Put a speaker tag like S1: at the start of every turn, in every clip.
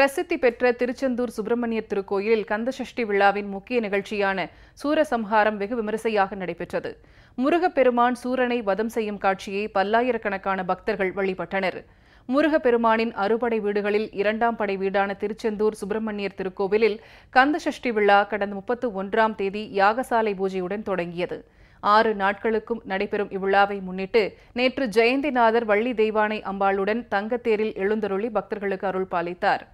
S1: பிரசித்தி பெற்ற திருச்செந்தூர் சுப்பிரமணியர் திருக்கோயிலில் கந்தசஷ்டி விழாவின் முக்கிய நிகழ்ச்சியான சூரசம்ஹாரம் வெகு விமரிசையாக நடைபெற்றது. முருகப்பெருமான் சூரனை வதம் செய்யும் காட்சியை பல்லாயிரக்கணக்கான பக்தர்கள் வழிபட்டனர். முருகப்பெருமானின் அறுபடை வீடுகளில் இரண்டாம் படை வீடான திருச்செந்தூர் சுப்பிரமணியர் திருக்கோவிலில் கந்தசஷ்டி விழா கடந்த முப்பத்து ஒன்றாம் தேதி யாகசாலை பூஜையுடன் தொடங்கியது. ஆறு நாட்களுக்கும் நடைபெறும் இவ்விழாவை முன்னிட்டு நேற்று ஜெயந்திநாதர் வள்ளி தெய்வானை அம்பாளுடன் தங்கத்தேரில் எழுந்தருளி பக்தர்களுக்கு அருள் பாலித்தார்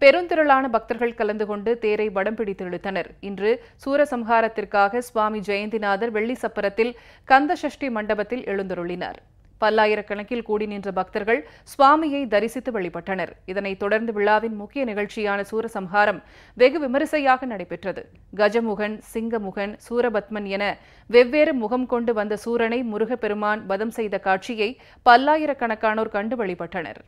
S1: பெருந்திரளான பக்தர்கள் கலந்து கொண்டு தேரை வடம் பிடித்து இழுத்தனர். இன்று சூரசம்ஹாரத்திற்காக சுவாமி ஜெயந்திநாதர் வெள்ளி சப்பரத்தில் கந்தசஷ்டி மண்டபத்தில் எழுந்தருளினார். பல்லாயிரக்கணக்கில் கூடி நின்ற பக்தர்கள் சுவாமியை தரிசித்து வழிபட்டனர். இதனைத் தொடர்ந்து விழாவின் முக்கிய நிகழ்ச்சியான சூரசம்ஹாரம் வெகு விமரிசையாக நடைபெற்றது. கஜமுகன் சிங்கமுகன் சூரபத்மன் என வெவ்வேறு முகம் கொண்டு வந்த சூரனை முருகப்பெருமான் வதம் செய்த காட்சியை பல்லாயிரக்கணக்கானோர் கண்டு வழிபட்டனர்.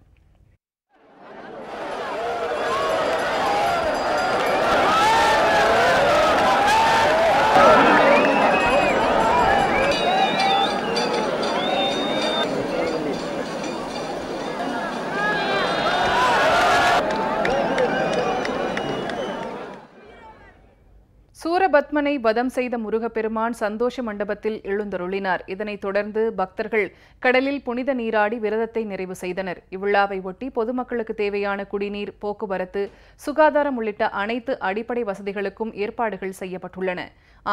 S1: சூரபத்மனை வதம் செய்த முருகப்பெருமான் சந்தோஷ மண்டபத்தில் எழுந்தருளினார். இதனைத் தொடர்ந்து பக்தர்கள் கடலில் புனித நீராடி விரதத்தை நிறைவு செய்தனர். இவ்விழாவை ஒட்டி பொதுமக்களுக்கு தேவையான குடிநீர் போக்குவரத்து சுகாதாரம் உள்ளிட்ட அனைத்து அடிப்படை வசதிகளுக்கும் ஏற்பாடுகள் செய்யப்பட்டுள்ளன.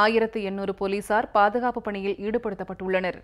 S1: ஆயிரத்து எண்ணூறு போலீசார் பாதுகாப்பு பணியில் ஈடுபடுத்தப்பட்டுள்ளனர்.